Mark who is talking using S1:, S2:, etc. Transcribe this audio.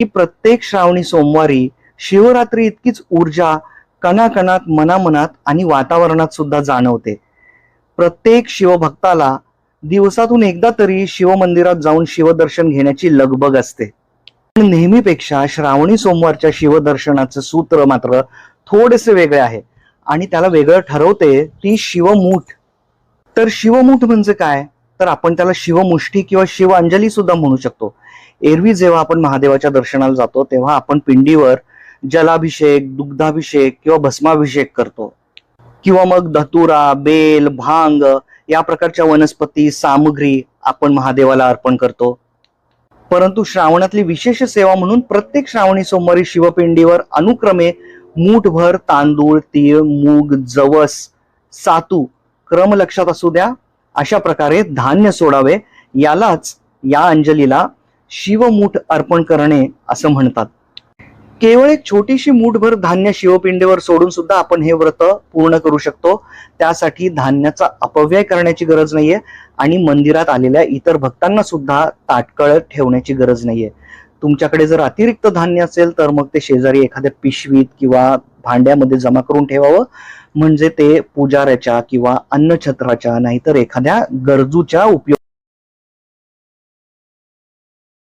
S1: की प्रत्येक श्रावणी सोमवारी शिवरात्री इतकीच ऊर्जा कणाकणात मनामनात आणि वातावरणात सुद्धा जाणवते. प्रत्येक शिवभक्ताला दिवसातून एकदा तरी शिवमंदिरात जाऊन शिवदर्शन घेण्याची लगबग असते. पण नेहमीपेक्षा श्रावणी सोमवारच्या शिवदर्शनाचं सूत्र मात्र थोडेसे वेगळे आहे आणि त्याला वेगळं ठरवते ती शिवमूठ. तर शिवमूठ म्हणजे काय? तर आपण त्याला शिवमुष्टी किंवा शिव अंजली सुद्धा म्हणू शकतो. एरवी जेव्हा आपण महादेवाच्या दर्शनाला जातो तेव्हा आपण पिंडीवर जलाभिषेक दुग्धाभिषेक किंवा भस्माभिषेक करतो. किंवा मग धतुरा बेल भांग या प्रकारच्या वनस्पती सामग्री आपण महादेवाला अर्पण करतो. परंतु श्रावणातली विशेष सेवा म्हणून प्रत्येक श्रावणी सोमवारी शिवपिंडीवर अनुक्रमे मूठभर तांदूळ तीळ मूग जवस सातू क्रम लक्षात असू द्या. अशा प्रकारे धान्य सोडावे यालाच या अंजलीला शिवमूठ अर्पण करणे असं म्हणतात. केवळ एक छोटीशी मूठभर धान्य शिवपिंडीवर सोडून सुद्धा आपण हे व्रत पूर्ण करू शकतो. त्यासाठी धान्याचा अपव्यय करण्याची गरज नाहीये आणि मंदिरात आलेल्या इतर भक्तांना सुद्धा ताटकळत ठेवण्याची गरज नाहीये. तुमच्याकडे जर अतिरिक्त धान्य असेल तर मग ते शेजारी एखाद्या पिशवीत किंवा भांड्यामध्ये जमा करून ठेवावं. म्हणजे ते पुजाऱ्याच्या किंवा अन्नछत्राच्या नाहीतर एखाद्या गरजूच्या उपयोग